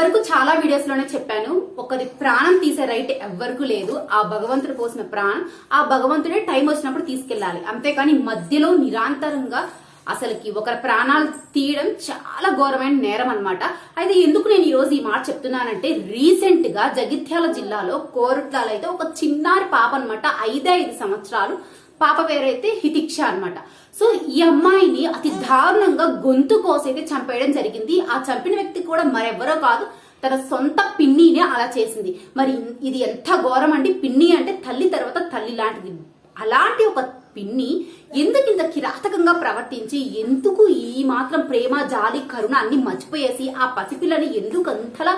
వరకు చాలా వీడియోస్లోనే చెప్పాను ఒకరి ప్రాణం తీసే రైట్ ఎవ్వరకు లేదు ఆ భగవంతుడు పోసిన ప్రాణం ఆ భగవంతుడే టైం వచ్చినప్పుడు తీసుకెళ్ళాలి. అంతేకాని మధ్యలో నిరాంతరంగా అసలుకి ఒకరి ప్రాణాలు తీయడం చాలా ఘోరమైన నేరం అనమాట అయితే ఎందుకు నేను ఈ రోజు ఈ మాట చెప్తున్నానంటే రీసెంట్గా జగిత్యాల జిల్లాలో కోరుట్లాలైతే ఒక చిన్నారి పాప అనమాట ఐదే ఐదు సంవత్సరాలు పాప పేరైతే హితిక్ష అనమాట సో ఈ అమ్మాయిని అతి దారుణంగా గొంతు కోసైతే చంపేయడం జరిగింది. ఆ చంపిన వ్యక్తి కూడా మరెవరో కాదు తన సొంత పిన్నినే అలా చేసింది. మరి ఇది ఎంత ఘోరం అండి? పిన్ని అంటే తల్లి తర్వాత తల్లి లాంటిది. అలాంటి ఒక పిన్ని ఎందుకు ఇంత కిరాతకంగా ప్రవర్తించి ఎందుకు ఈ మాత్రం ప్రేమ జాలి కరుణ అన్ని మర్చిపోయేసి ఆ పసిపిల్లని ఎందుకు అంతలా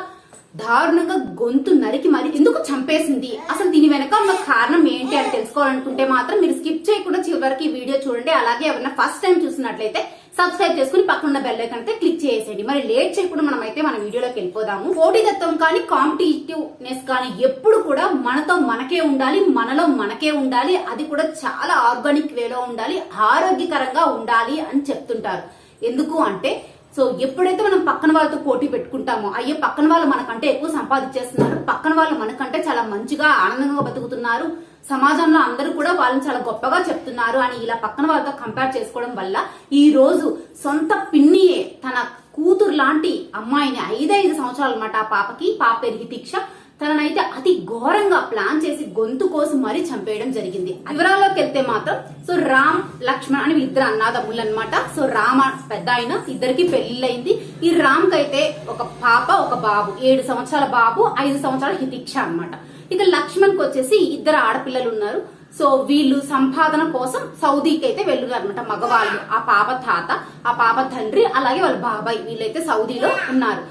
దారుణంగా గొంతు నరికి మరి ఎందుకు చంపేసింది? అసలు దీని వెనక ఉన్న కారణం ఏంటి అని తెలుసుకోవాలనుకుంటే మాత్రం మీరు స్కిప్ చేయకుండా చివరికి ఈ వీడియో చూడండి. అలాగే ఎవరైనా ఫస్ట్ టైం చూసినట్లయితే సబ్స్క్రైబ్ చేసుకుని పక్కన బెల్ ఐకన్ అయితే క్లిక్ చేసేయండి. మరి లేట్ చేయకుండా మనం అయితే మన వీడియోలోకి వెళ్ళిపోదాము. పోటీతత్వం కానీ కాంపిటేటివ్నెస్ కానీ ఎప్పుడు కూడా మనతో మనకే ఉండాలి మనలో మనకే ఉండాలి. అది కూడా చాలా ఆర్గానిక్ వేలో ఉండాలి ఆరోగ్యకరంగా ఉండాలి అని చెప్తుంటారు. ఎందుకు అంటే సో ఎప్పుడైతే మనం పక్కన వాళ్ళతో పోటీ పెట్టుకుంటామో అయ్యే పక్కన వాళ్ళు మనకంటే ఎక్కువ సంపాదించేస్తున్నారు పక్కన వాళ్ళు మనకంటే చాలా మంచిగా ఆనందంగా బతుకుతున్నారు సమాజంలో అందరూ కూడా వాళ్ళని చాలా గొప్పగా చెప్తున్నారు అని ఇలా పక్కన వాళ్ళతో కంపేర్ చేసుకోవడం వల్ల ఈ రోజు సొంత పిన్నియే తన కూతురు లాంటి అమ్మాయిని ఐదైదు సంవత్సరాలు అనమాట ఆ పాపకి పాప పేరు దీక్ష తననైతే అతి ఘోరంగా ప్లాన్ చేసి గొంతు కోసం మరీ చంపేయడం జరిగింది. వివరాల్లోకి వెళ్తే మాత్రం సో రామ్ లక్ష్మణ్ అని ఇద్దరు అన్నాదమ్ములు అనమాట సో రామ పెద్ద ఆయన ఇద్దరికి పెళ్ళిళ్ళైంది ఈ రామ్ కైతే ఒక పాప ఒక బాబు ఏడు సంవత్సరాల బాబు ఐదు సంవత్సరాల హితిక్ష అనమాట ఇక లక్ష్మణ్ వచ్చేసి ఇద్దరు ఆడపిల్లలు ఉన్నారు సో వీళ్ళు సంపాదన కోసం సౌదీకి అయితే వెళ్ళున్నారు అనమాట మగవాళ్ళు. ఆ పాప తాత ఆ పాప తండ్రి అలాగే వాళ్ళ బాబాయ్ వీళ్ళైతే సౌదీలో ఉన్నారు.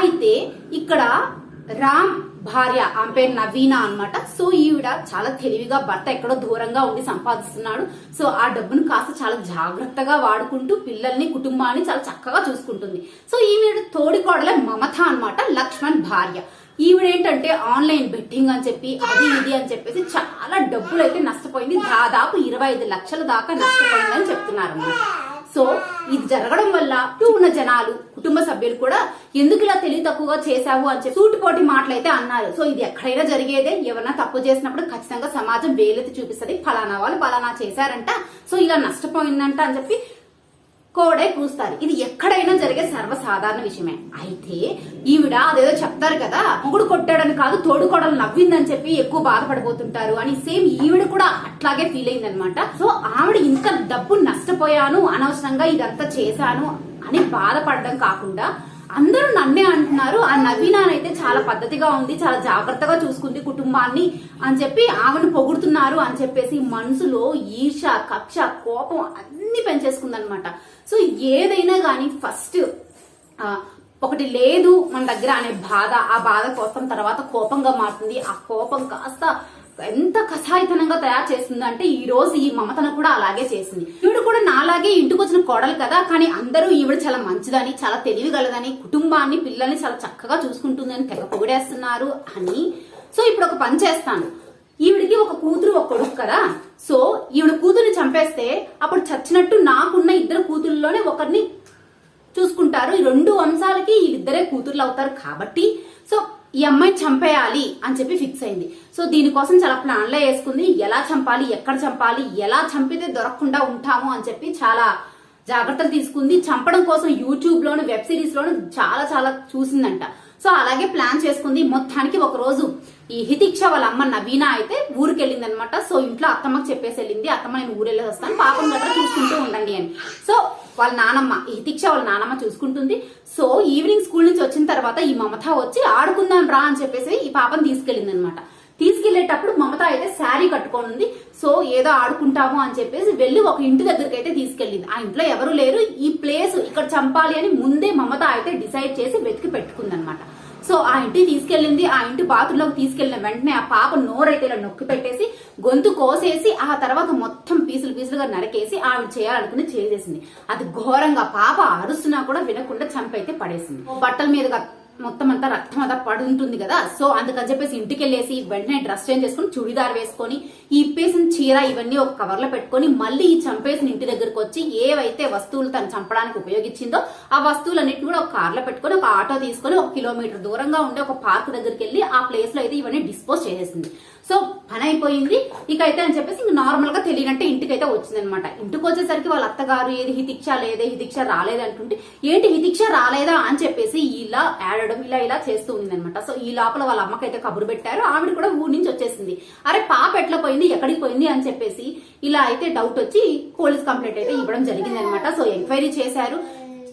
అయితే ఇక్కడ రామ్ భార్య ఆమె పేరు నవీన అన్నమాట. సో ఈవిడ చాలా తెలివిగా భర్త ఎక్కడో దూరంగా ఉండి సంపాదిస్తున్నాడు. సో ఆ డబ్బును కాస్త చాలా జాగ్రత్తగా వాడుకుంటూ పిల్లల్ని కుటుంబాన్ని చాలా చక్కగా చూసుకుంటుంది. సో ఈవిడ తోడికోడలే మమత అనమాట లక్ష్మణ్ భార్య. ఈవిడేంటంటే ఆన్లైన్ బెట్టింగ్ అని చెప్పి అది ఇది అని చెప్పేసి చాలా డబ్బులు అయితే నష్టపోయింది. దాదాపు ఇరవై ఐదు లక్షల దాకా నష్టపోయిందని చెప్తున్నారు అన్నమాట సో ఇది జరగడం వల్ల ఉన్న జనాలు కుటుంబ సభ్యులు కూడా ఎందుకు ఇలా తెలివి తక్కువగా చేశావు అని చెప్పి సూటిపోటి మాటలైతే అన్నారు. సో ఇది ఎక్కడైనా జరిగేదే ఎవరైనా తప్పు చేసినప్పుడు ఖచ్చితంగా సమాజం వేలెత్తి చూపిస్తుంది. ఫలానా వాళ్ళు ఫలానా చేశారంట. సో ఇలా నష్టపోయిందంట అని చెప్పి కోడే కూస్తారు. ఇది ఎక్కడైనా జరిగే సర్వసాధారణ విషయమే. అయితే ఈవిడ అదేదో చెప్తారు కదా మొగుడు కొట్టాడని కాదు తోడు కొడలు నవ్విందని చెప్పి ఎక్కువ బాధపడిపోతుంటారు అని సేమ్ ఈవిడ కూడా అట్లాగే ఫీల్ అయింది అనమాట సో ఆవిడ ఇంత డబ్బు నష్టపోయాను అనవసరంగా ఇదంతా చేశాను అని బాధపడడం కాకుండా అందరూ నన్నే అంటున్నారు ఆ నవీనానైతే చాలా పద్ధతిగా ఉంది చాలా జాగ్రత్తగా చూసుకుంది కుటుంబాన్ని అని చెప్పి ఆమెను పొగుడుతున్నారు అని చెప్పేసి మనసులో ఈర్ష కక్ష కోపం అన్ని పెంచేసుకుందనమాట సో ఏదైనా కానీ ఫస్ట్ ఒకటి లేదు మన దగ్గర అనే బాధ ఆ బాధ కోసం తర్వాత కోపంగా మారుతుంది. ఆ కోపం కాస్త ఎంత కషాయితనంగా తయారు చేస్తుంది అంటే ఈ రోజు ఈ మమతను కూడా అలాగే చేసింది. ఈవిడ కూడా నాలాగే ఇంటికి వచ్చిన కోడలు కదా కానీ అందరూ ఈవిడ చాలా మంచిదని చాలా తెలివిగలదని కుటుంబాన్ని పిల్లల్ని చాలా చక్కగా చూసుకుంటుంది అని తెగ పొగిడేస్తున్నారు అని. సో ఇప్పుడు ఒక పని చేస్తాను. ఈవిడికి ఒక కూతురు ఒక కొడుకు కదా. సో ఈవిడ కూతుర్ని చంపేస్తే అప్పుడు చచ్చినట్టు నాకున్న ఇద్దరు కూతుర్లోనే ఒకరిని చూసుకుంటారు. ఈ రెండు వంశాలకి వీళ్ళిద్దరే కూతుర్లు అవుతారు కాబట్టి. సో ఈ అమ్మాయిని చంపేయాలి అని చెప్పి ఫిక్స్ అయింది. సో దీనికోసం చాలా ప్లాన్లో వేసుకుంది. ఎలా చంపాలి ఎక్కడ చంపాలి ఎలా చంపితే దొరకకుండా ఉంటాము అని చెప్పి చాలా జాగ్రత్తలు తీసుకుంది. చంపడం కోసం యూట్యూబ్ లోను వెబ్ సిరీస్ లోను చాలా చాలా చూసిందంట. సో అలాగే ప్లాన్ చేసుకుంది. మొత్తానికి ఒక రోజు ఈ హితిక్ష వాళ్ళ అమ్మ నవీన అయితే ఊరికి వెళ్ళింది అనమాట సో ఇంట్లో అత్తమ్మకి చెప్పేసి వెళ్ళింది. అత్తమ్మ నేను ఊరు వస్తాను. పాపం గట్రా చూసుకుంటూ ఉండండి అని. సో వాళ్ళ నానమ్మ ఈ దీక్ష వాళ్ళ నానమ్మ చూసుకుంటుంది. సో ఈవినింగ్ స్కూల్ నుంచి వచ్చిన తర్వాత ఈ మమత వచ్చి ఆడుకుందాం రా అని చెప్పేసి ఈ పాపని తీసుకెళ్ళింది అనమాట తీసుకెళ్ళేటప్పుడు మమత అయితే శారీ కట్టుకోనుంది. సో ఏదో ఆడుకుంటాము అని చెప్పేసి వెళ్ళి ఒక ఇంటి దగ్గరికి అయితే తీసుకెళ్ళింది. ఆ ఇంట్లో ఎవరు లేరు. ఈ ప్లేస్ ఇక్కడ చంపాలి అని ముందే మమత అయితే డిసైడ్ చేసి వెతికి పెట్టుకుంది అనమాట సో ఆ ఇంటికి తీసుకెళ్ళింది ఆ ఇంటి బాత్రూంలోకి తీసుకెళ్ళిన వెంటనే ఆ పాప నోరైతే ఇలా నొక్కి పెట్టేసి గొంతు కోసేసి ఆ తర్వాత మొత్తం పీసులు పీసులుగా నరకేసి ఆవిడ చేయాలనుకుని చేసేసింది. అది ఘోరంగా పాప అరుస్తున్నా కూడా వినకుండా చంపైతే పడేసింది. బట్టల మీదుగా మొత్తం అంతా రక్తం అంతా పడుంటుంది కదా. సో అందుకని చెప్పేసి ఇంటికి వెళ్ళేసి వెంటనే డ్రెస్ చేంజ్ చేసుకుని చుడిదార్ వేసుకొని ఈ ఇప్పేసిన చీర ఇవన్నీ ఒక కవర్లో పెట్టుకొని మళ్ళీ ఈ చంపేసిన ఇంటి దగ్గరకు వచ్చి ఏవైతే వస్తువులు తను చంపడానికి ఉపయోగించిందో ఆ వస్తువులన్నిటిని కూడా ఒక కార్లో పెట్టుకొని ఒక ఆటో తీసుకొని ఒక కిలోమీటర్ దూరంగా ఉండే ఒక పార్క్ దగ్గరికి వెళ్ళి ఆ ప్లేస్లో అయితే ఇవన్నీ డిస్పోజ్ చేసేసింది. సో పని అయిపోయింది ఇక అయితే అని చెప్పేసి ఇంక నార్మల్గా తెలియనట్టే ఇంటికి అయితే వచ్చిందనమాట. ఇంటికి వచ్చేసరికి వాళ్ళ అత్తగారు ఏది హితిక్ష లేదే హితిక్ష రాలేదు అనుకుంటే ఏంటి హితిక్ష రాలేదా అని చెప్పేసి ఇలా ఏడడం ఇలా ఇలా చేస్తూ ఉంది అనమాట సో ఈ లోపల వాళ్ళ అమ్మకైతే కబురు పెట్టారు. ఆవిడ కూడా ఊరి నుంచి వచ్చేసింది. అరే పాప ఎట్లా పోయింది ఎక్కడికి పోయింది అని చెప్పేసి ఇలా అయితే డౌట్ వచ్చి పోలీస్ కంప్లైంట్ అయితే ఇవ్వడం జరిగింది అనమాట సో ఎంక్వైరీ చేశారు.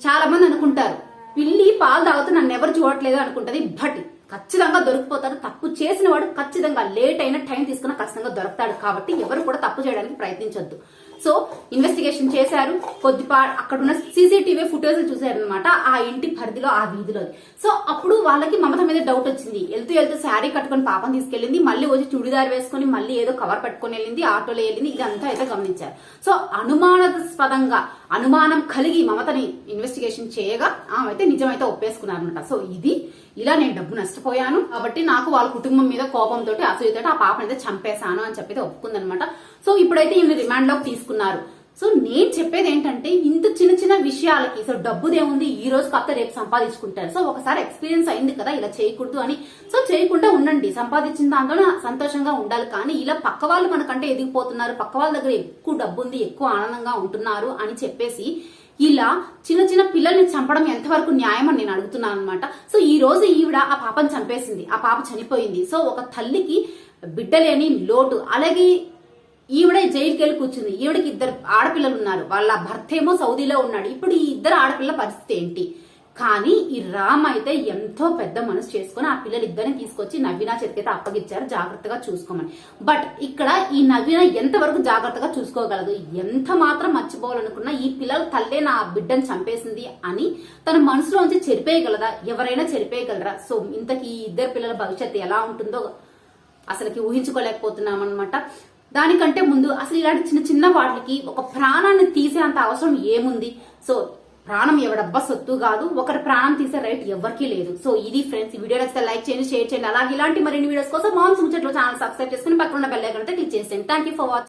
చాలా మంది అనుకుంటారు పిల్లి పాలు తాగుతూ నన్ను ఎవరు చూడట్లేదు అనుకుంటది. బట్ ఖచ్చితంగా దొరికిపోతారు తప్పు చేసిన వాడు ఖచ్చితంగా లేట్ అయిన టైం తీసుకున్న ఖచ్చితంగా దొరుకుతాడు. కాబట్టి ఎవరు కూడా తప్పు చేయడానికి ప్రయత్నించొద్దు. సో ఇన్వెస్టిగేషన్ చేశారు. కొద్దిపా అక్కడ ఉన్న సీసీటీవీ ఫుటేజ్ చూసారనమాట ఆ ఇంటి పరిధిలో ఆ వీధిలో సో అప్పుడు వాళ్ళకి మమత మీద డౌట్ వచ్చింది. వెళ్తూ వెళ్తూ శారీ కట్టుకొని పాపం తీసుకెళ్ళింది. మళ్ళీ వచ్చి చుడిదార్ వేసుకొని మళ్ళీ ఏదో కవర్ పట్టుకొని వెళ్ళింది ఆటోలో వెళ్ళింది. ఇదంతా అయితే గమనించారు. సో అనుమానాస్పదంగా అనుమానం కలిగి మమతని ఇన్వెస్టిగేషన్ చేయగా ఆమె అయితే నిజమైతే ఒప్పేసుకున్నారనమాట సో ఇది ఇలా నేను డబ్బు నష్టపోయాను కాబట్టి నాకు వాళ్ళ కుటుంబం మీద కోపంతో అసూయతో ఆ పాపనైతే చంపేశాను అని చెప్పి ఒప్పుకుందనమాట సో ఇప్పుడైతే ఈయన రిమాండ్లోకి తీసుకున్నారు. సో నేను చెప్పేది ఏంటంటే ఇంత చిన్న చిన్న విషయాలకి సో డబ్బుదేముంది ఈ రోజు కాస్త రేపు సంపాదించుకుంటారు. సో ఒకసారి ఎక్స్పీరియన్స్ అయింది కదా ఇలా చేయకూడదు అని. సో చేయకుండా ఉండండి సంపాదించిన దాంట్లో సంతోషంగా ఉండాలి. కానీ ఇలా పక్క వాళ్ళు మనకంటే ఎదిగిపోతున్నారు పక్క వాళ్ళ దగ్గర ఎక్కువ డబ్బు ఉంది ఎక్కువ ఆనందంగా ఉంటున్నారు అని చెప్పేసి ఇలా చిన్న చిన్న పిల్లల్ని చంపడం ఎంతవరకు న్యాయం అని నేను అడుగుతున్నాను అనమాట సో ఈ రోజు ఈవిడ ఆ పాపని చంపేసింది ఆ పాప చనిపోయింది. సో ఒక తల్లికి బిడ్డలేని లోటు అలాగే ఈవిడ జైలుకి వెళ్ళి కూర్చుంది. ఈవిడకి ఇద్దరు ఆడపిల్లలు ఉన్నారు వాళ్ళ భర్త ఏమో సౌదీలో ఉన్నాడు. ఇప్పుడు ఈ ఇద్దరు ఆడపిల్ల పరిస్థితి ఏంటి? కానీ ఈ రామ్ అయితే ఎంతో పెద్ద మనసు చేసుకుని ఆ పిల్లలు ఇద్దరిని తీసుకొచ్చి నవీన చేతికైతే అప్పగించారు జాగ్రత్తగా చూసుకోమని. బట్ ఇక్కడ ఈ నవీన ఎంతవరకు జాగ్రత్తగా చూసుకోగలదు? ఎంత మాత్రం మర్చిపోవాలనుకున్నా ఈ పిల్లల తల్లే నా బిడ్డను చంపేసింది అని తన మనసులోంచి చెరిపేయగలదా? ఎవరైనా చెరిపేయగలరా? సో ఇంతకీ ఈ ఇద్దరు పిల్లల భవిష్యత్తు ఎలా ఉంటుందో అసలుకి ఊహించుకోలేకపోతున్నాం అనమాట దానికంటే ముందు అసలు ఇలాంటి చిన్న చిన్న వాటికి ఒక ప్రాణాన్ని తీసే అంత అవసరం ఏముంది? సో ప్రాణం ఎవడబ్బా సొత్తు కాదు ఒకరి ప్రాణం తీసే రైట్ ఎవరికీ లేదు. సో ఇది ఫ్రెండ్స్ ఈ వీడియో నచ్చితే లైక్ చేయండి షేర్ చేయండి. అలాగే ఇలాంటి మరిన్ని వీడియోస్ కోసం మామ్స్ ముచ్చట్లో ఛానల్ సబ్స్క్రైబ్ చేసుకుని పక్కన ఉన్న బెల్ ఐకాన్ అయితే క్లిక్ చేసేయండి. Thank you for watching